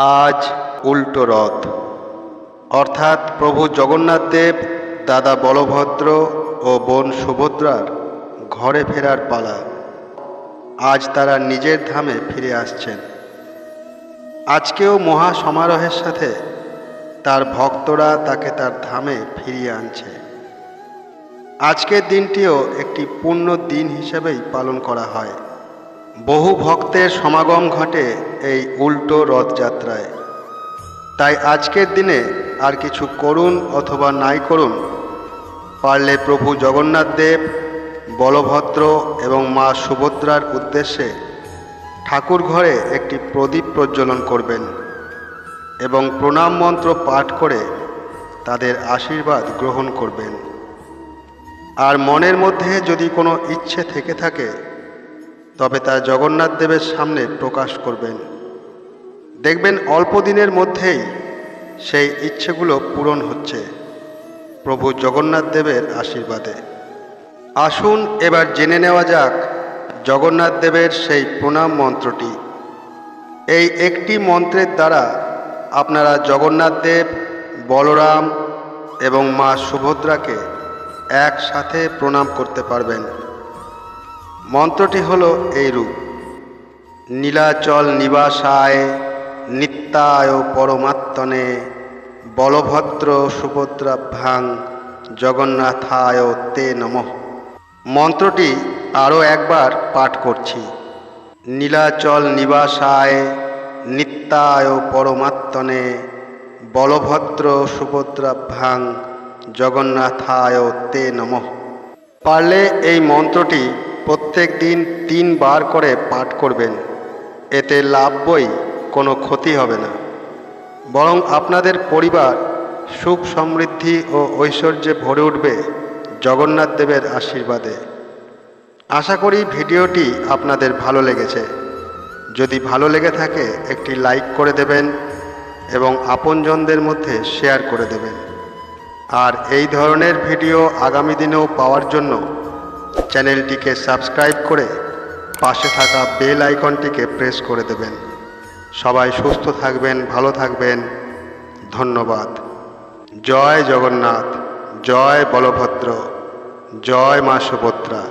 আজ উল্টো রথ। অর্থাৎ প্রভু জগন্নাথ দেব, দাদা বলভদ্র ও বোন সুভদ্রার ঘরে ফেরার পালা। আজ তারা নিজের ধামে ফিরে আসছেন। আজকেও মহা সমারোহের সাথে তার ভক্তরা তাকে তার ধামে ফিরিয়ে আনছে। আজকের দিনটিও একটি পূর্ণ দিন হিসেবেই পালন করা হয়। বহু ভক্তের সমাগম ঘটে এই উল্টো রথযাত্রায়। তাই আজকের দিনে আর কিছু করুন অথবা নাই করুন, পারলে প্রভু জগন্নাথ দেব, বলভদ্র এবং মা সুভদ্রার উদ্দেশ্যে ঠাকুর ঘরে একটি প্রদীপ প্রজ্বলন করবেন এবং প্রণাম মন্ত্র পাঠ করে তাদের আশীর্বাদ গ্রহণ করবেন। আর মনের মধ্যে যদি কোনো ইচ্ছে থেকে থাকে তবে তা জগন্নাথ দেবের সামনে প্রকাশ করবেন। দেখবেন অল্প দিনের মধ্যেই সেই ইচ্ছেগুলো পূরণ হচ্ছে প্রভু জগন্নাথ দেবের আশীর্বাদে। আসুন এবার জেনে নেওয়া যাক জগন্নাথ দেবের সেই প্রণাম মন্ত্রটি। এই একটি মন্ত্রের দ্বারা আপনারা জগন্নাথ দেব, বলরাম এবং মা সুভদ্রাকে একসাথে প্রণাম করতে পারবেন। মন্ত্রটি হল এইরূপ। নীলাচল নিবাসায় নিত্যায় পরমাত্মনে বলভদ্র সুভদ্রাভ্যাং জগন্নাথায় তে নমঃ। মন্ত্রটি আরও একবার পাঠ করছি। নীলাচল নিবাসায় নিত্যায় পরমাত্মনে বলভদ্র সুভদ্রাভ্যাং জগন্নাথায় তে নমঃ। পারলে এই মন্ত্রটি প্রত্যেক দিন তিনবার করে পাঠ করবেন। এতে লাভবই কোনো ক্ষতি হবে না। বরং আপনাদের পরিবার সুখ সমৃদ্ধি ও ঐশ্বর্যে ভরে উঠবে জগন্নাথ দেবের আশীর্বাদে। আশা করি ভিডিওটি আপনাদের ভালো লেগেছে। যদি ভালো লেগে থাকে, একটি লাইক করে দেবেন এবং আপনজনদের মধ্যে শেয়ার করে দেবেন। আর এই ধরনের ভিডিও আগামী দিনেও পাওয়ার জন্য চ্যানেলটিকে সাবস্ক্রাইব করে পাশে থাকা বেল আইকনটিকে প্রেস করে দেবেন। সবাই সুস্থ থাকবেন, ভালো থাকবেন। ধন্যবাদ। জয় জগন্নাথ, জয় বলভদ্র, জয় মা সুভদ্রা।